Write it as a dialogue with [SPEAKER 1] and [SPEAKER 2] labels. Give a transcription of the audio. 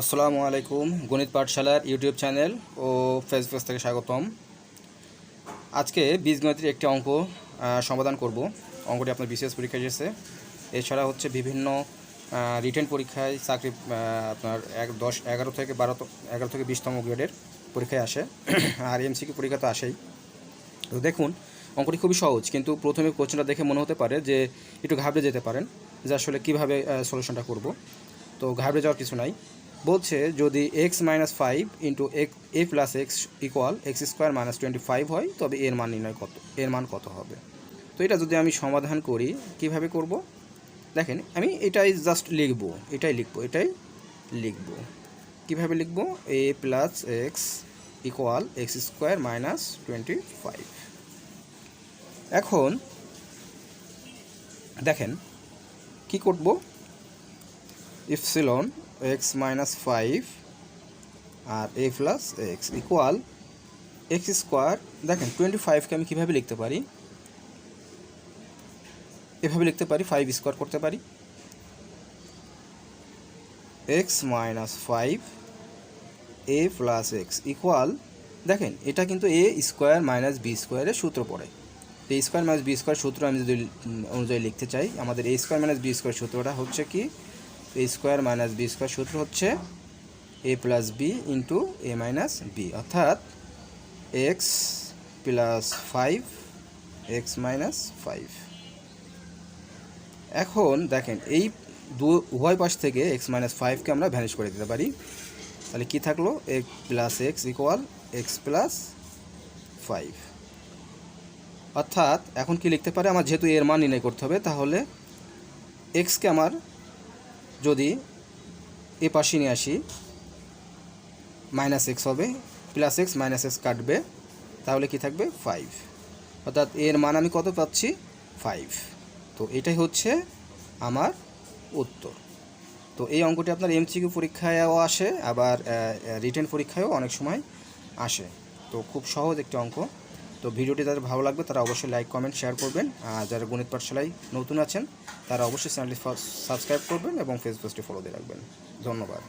[SPEAKER 1] আসসালামু আলাইকুম, গণিত পাঠশালার ইউটিউব চ্যানেল ও ফেসবুক থেকে স্বাগতম। আজকে বীজগণিতের একটি অঙ্ক সমাধান করব। অঙ্কটি আপনার বিশেষ পরীক্ষায় এসেছে। এছাড়া হচ্ছে বিভিন্ন রিটেন পরীক্ষায় চাকরি আপনার এক, দশ, এগারো থেকে বারো এগারো থেকে বিশতম গ্রেডের পরীক্ষায় আসে। আর এমসিকিউ পরীক্ষা তো আসেই। তো দেখুন, অঙ্কটি খুবই সহজ, কিন্তু প্রথমে কোশ্চেনটা দেখে মনে হতে পারে যে একটু ঘাবড়ে যেতে পারেন যে আসলে কীভাবে সলিউশনটা করব। তো ঘাবড়ে যাওয়ার কিছু নাই। বলছে যদি X minus five into A plus X equal X square minus twenty five হয়, তবে এর মান নির্ণয় কত, এর মান কত হবে? তো এটা যদি আমি সমাধান করি, কীভাবে করব? দেখেন, আমি এটাই জাস্ট লিখব, এটাই লিখব এটাই লিখব। কীভাবে লিখব? A plus X equal X square minus twenty five এখন দেখেন, কি করব? Epsilon X minus five R A plus X equal X square দেখেন টোয়েন্টি ফাইভকে আমি কীভাবে লিখতে পারি? এভাবে লিখতে পারি ফাইভ স্কোয়ার করতে পারি। X minus five A plus X equal দেখেন এটা কিন্তু এ স্কোয়ার মাইনাস বি স্কোয়ারের সূত্র পড়ে। A square minus B square সূত্র আমি যদি অনুযায়ী লিখতে চাই, আমাদের A square minus B square সূত্রটা হচ্ছে কি? A square minus B square সূত্র হচ্ছে A plus B into A minus B অর্থাৎ X plus five X minus five এখন দেখেন, এই দু, উভয় পাশ থেকে এক্স মাইনাস ফাইভকে আমরা ভ্যানিশ করে দিতে পারি। তাহলে কি থাকল? X plus X equal X plus five অর্থাৎ এখন কি লিখতে পারে? আমার যেহেতু এর মান নির্ণয় করতে হবে, তাহলে এক্সকে আমার যদি এ পাশে নিয়ে আসি মাইনাস এক্স হবে প্লাস এক্স মাইনাস এক্স কাটবে, তাহলে কি থাকবে? ফাইভ অর্থাৎ এর মান আমি কত পাচ্ছি? ফাইভ তো এটাই হচ্ছে আমার উত্তর। তো এই অঙ্কটি আপনার এমসিকিউ পরীক্ষায়ও আসে, আবার রিটেন পরীক্ষায়ও অনেক সময় আসে। তো খুব সহজ একটি অঙ্ক। তো ভিডিওটি তাদের ভালো লাগবে তারা অবশ্যই লাইক, কমেন্ট, শেয়ার করবেন। আর যারা গণিত পাঠশালায় নতুন আছেন, তারা অবশ্যই চ্যানেলটি সাবস্ক্রাইব করবেন এবং ফেসবুকটি ফলো দিয়ে রাখবেন। ধন্যবাদ।